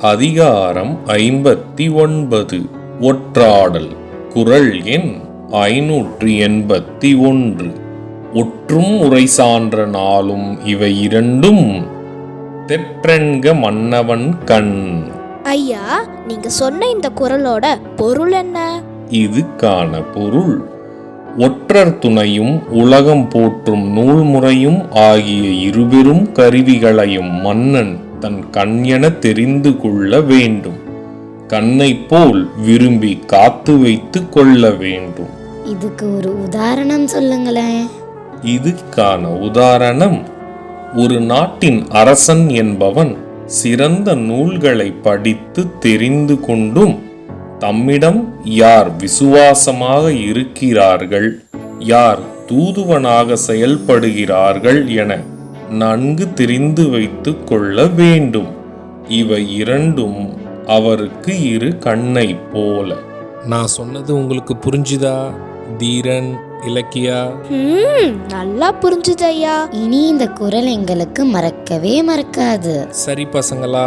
அதிகாரம் ஐம்பத்தி ஒன்பது. ஒற்றாடல். குரல் எண் ஐநூற்றி எண்பத்தி ஒன்று. ஒற்றும் உரை சான்ற நாளும் இவை இரண்டும். தெற்றென்க மன்னவன் கண். ஐயா நீங்க சொன்ன இந்த குரலோட பொருள் என்ன? இதுக்கான பொருள் ஒற்றர் துணையும் உலகம் போற்றும் நூல்முறையும் ஆகிய இருபெரும் கருவிகளையும் மன்னன் தன் கண்யென தெரிந்து கொள்ள வேண்டும். கண்ணைப் போல் விரும்பி காத்து வைத்து கொள்ள வேண்டும். இதுக்கு ஒரு உதாரணம் சொல்லுங்களேன். இதுக்கான உதாரணம் ஒரு நாட்டின் அரசன் என்பவன் சிறந்த நூல்களை படித்து தெரிந்து கொண்டும் தம்மிடம் யார் விசுவாசமாக இருக்கிறார்கள்? யார் தூதுவனாக செயல்படுகிறார்கள் என நன்கு தெரிந்து வைத்து கொள்ள வேண்டும். இவை இரண்டும் அவருக்கு இரு கண்ணை போல. நான் சொன்னது உங்களுக்கு புரிஞ்சுதா தீரன் இலக்கியா? ம் நல்லா புரிஞ்சுது ஐயா. இனி இந்த குரல் எங்களுக்கு மறக்கவே மறக்காது. சரி பசங்களா